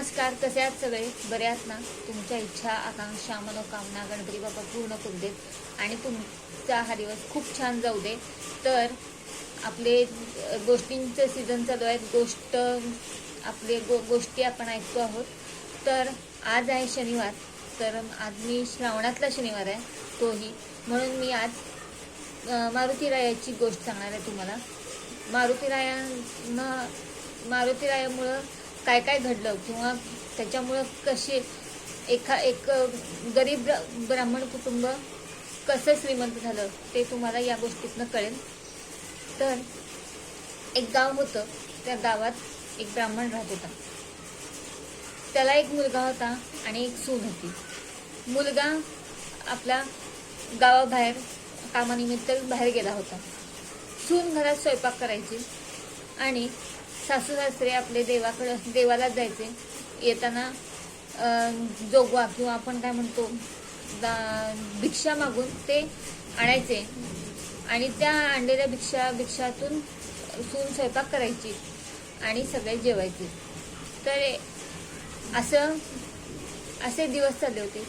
नमस्कार कसे आहात सगळे? बरे आहात ना? तुमच्या इच्छा आकांक्षा मनोकामना गणपती बाबा पूर्ण करू देत आणि तुमचा हा दिवस खूप छान जाऊ दे. तर आपले गोष्टींचं सीझन चालू आहे गोष्ट आपले गो गोष्टी आपण ऐकतो आहोत. तर आज आहे शनिवार. तर आज मी श्रावणातला शनिवार आहे तोही. म्हणून मी आज मारुतीरायाची मारुती रायाची गोष्ट सांगणार आहे तुम्हाला. मारुती रायानं मारुती रायामुळं काय काय घडलं किंवा त्याच्यामुळं कसे एका एक गरीब ब्र- ब्राह्मण कुटुंब कसं श्रीमंत झालं ते तुम्हाला या गोष्टीतनं कळेल. तर एक गाव होतं त्या गावात एक ब्राह्मण राहत होता. त्याला एक मुलगा होता आणि एक सून होती. मुलगा आपला गावाबाहेर कामानिमित्त बाहेर गेला होता. सून घरात स्वयंपाक करायची आणि सासू सासरे आपले देवाकडं देवाला जायचे. येताना जोगवा किंवा आपण काय म्हणतो दा- भिक्षा मागून ते आणायचे. आणि त्या आणलेल्या भिक्षा भिक्षातून सून स्वयंपाक करायची आणि सगळे जेवायचे. तर असं असे दिवस चालले होते.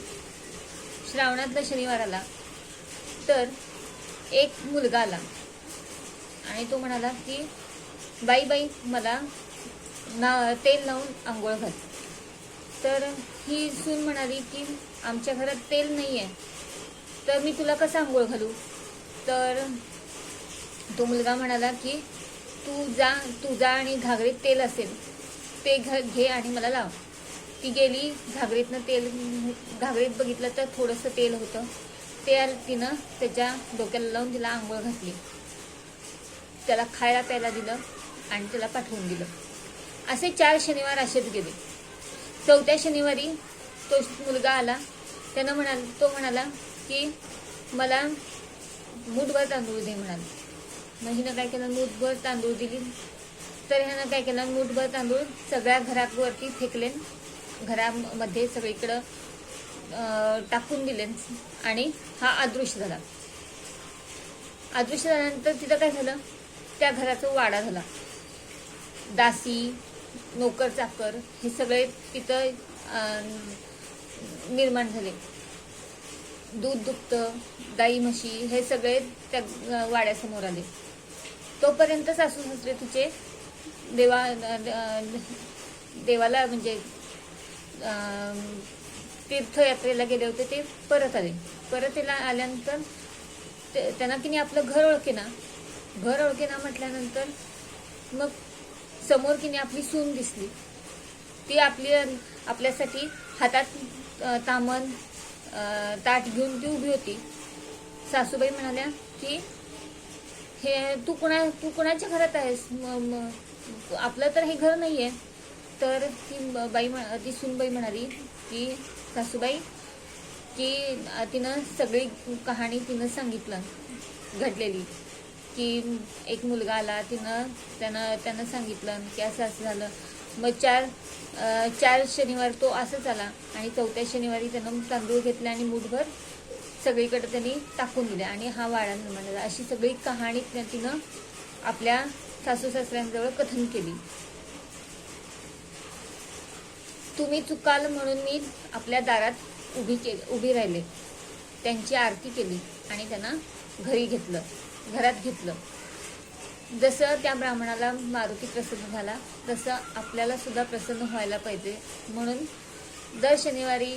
श्रावणातला शनिवार आला. तर एक मुलगा आला. आणि तो म्हणाला की बाई बाई मला ना तेल लावून आंघोळ घाल. तर ही सून म्हणाली की आमच्या घरात तेल नाही आहे तर मी तुला कसं आंघोळ घालू? तर तो मुलगा म्हणाला की तू जा तू जा आणि घागरीत तेल असेल. ते घ घे आणि मला लाव. ती गेली घागरीतनं तेल घागरीत बघितलं तर थोडंसं तेल होतं. ते तिनं त्याच्या डोक्याला लावून तिला आंघोळ घातली. त्याला खायला प्यायला दिलं. आणि त्याला पाठवून दिलं. असे चार शनिवार असेच गेले. चौथ्या शनिवारी तो मुलगा आला. त्यानं म्हणा तो म्हणाला की मला मूठभर तांदूळ दे म्हणाला. मग हिनं काय केलं? मूठभर तांदूळ दिली. तर ह्यानं काय केलं? मूठभर तांदूळ सगळ्या घरावरती फेकले. घरामध्ये सगळीकडं टाकून दिले आणि हा अदृश्य झाला. अदृश्य झाल्यानंतर तिथं काय झालं? त्या घराचा वाडा झाला. दासी नोकर चाकर हे सगळे तिथं निर्माण झाले. दूध दुभतं गाई म्हशी हे सगळे त्या वाड्यासमोर आले. तोपर्यंत सासू सासरे तिचे देवा देवाला म्हणजे तीर्थयात्रेला गेले होते ते परत आले. परत याला आल्यानंतर ते- त्यांना किनी आपलं घर ओळखेना. घर ओळखेना म्हटल्यानंतर मग समोर की नाही आपली सून दिसली. ती आपली आपल्यासाठी हातात तामण ताट घेऊन ती उभी होती. सासूबाई म्हणाल्या की हे तू कुणा तू कुणाच्या घरात आहेस? आपलं तर हे घर नाही आहे तर ती बाई ती सूनबाई म्हणाली की सासूबाई की तिनं सगळी कहाणी तिनं सांगितलं घडलेली. की एक मुलगा आला तिनं त्यानं त्यानं सांगितलं की असं असं झालं. मग चार चार शनिवार तो असंच आला आणि चौथ्या शनिवारी त्यानं तांदूळ घेतले आणि मूठभर सगळीकडे त्यांनी टाकून दिले आणि हा वाडा निर्माण झाला. अशी सगळी कहाणी तिनं आपल्या सासू सासऱ्यांजवळ कथन केली. तुम्ही चुकाल म्हणून मी आपल्या दारात उभी के उभी राहिले. त्यांची आरती केली आणि त्यांना घरी घेतलं. घरात घेतलं. जसं त्या ब्राह्मणाला मारुती प्रसन्न झाला तसं आपल्याला सुद्धा प्रसन्न व्हायला पाहिजे. म्हणून दर शनिवारी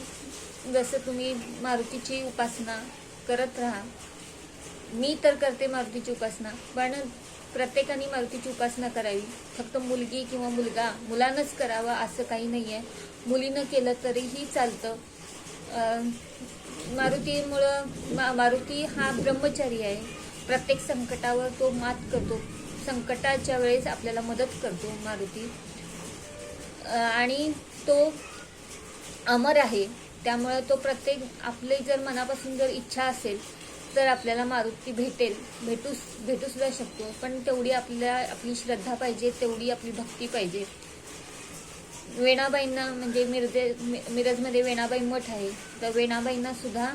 जसं तुम्ही मारुतीची उपासना करत राहा. मी तर करते मारुतीची उपासना पण प्रत्येकाने मारुतीची उपासना करावी. फक्त मुलगी किंवा मुलगा मुलानंच करावा असं काही नाही आहे मुलीनं केलं तरीही चालतं. मारुतीमुळं मा मारुती हा ब्रह्मचारी आहे. प्रत्येक संकटावर तो मात करतो. संकटाच्या वेळेस आपल्याला मदत करतो मारुती. आणि तो अमर आहे. त्यामुळं तो प्रत्येक आपली जर मनापासून जर इच्छा असेल तर आपल्याला मारुती भेटेल. भेटूस भेटू सुद्धा शकतो. पण तेवढी आपल्या आपली श्रद्धा पाहिजे तेवढी आपली भक्ती पाहिजे. वेणाबाईंना म्हणजे मिरजे मि- मिरजमध्ये वेणाबाई मठ आहे. तर वेणाबाईंना सुद्धा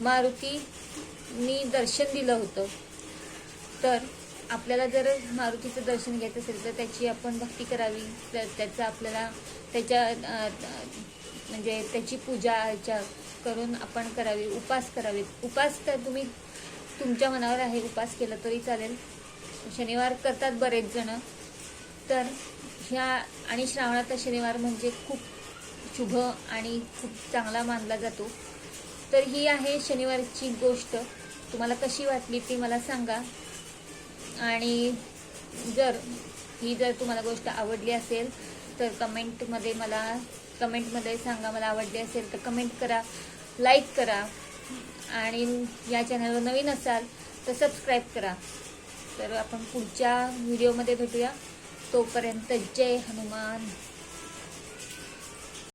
मारुतीनी दर्शन दिलं होतं. तर आपल्याला जर मारुतीचं दर्शन घ्यायचं असेल तर त्याची आपण भक्ती करावी. तर त्याचं आपल्याला त्याच्या म्हणजे त्याची पूजा अर्चा करून आपण करावी. उपास करावेत. उपास तर तुम्ही तुमच्या मनावर आहे उपास केला तरी चालेल. शनिवार करतात बरेच जण. तर ह्या आणि श्रावणाचा शनिवार म्हणजे खूप शुभ आणि खूप चांगला मानला जातो. तर ही आहे शनिवारची गोष्ट. तुम्हाला कशी वाटली ती मला सांगा. आणि जर ही जर तुम्हाला गोष्ट आवडली असेल तर कमेंटमध्ये मला कमेंटमध्ये सांगा मला आवडली असेल तर कमेंट करा लाईक करा आणि या चॅनलवर नवीन असाल तर सबस्क्राईब करा. तर आपण पुढच्या व्हिडिओमध्ये भेटूया. तोपर्यंत जय हनुमान.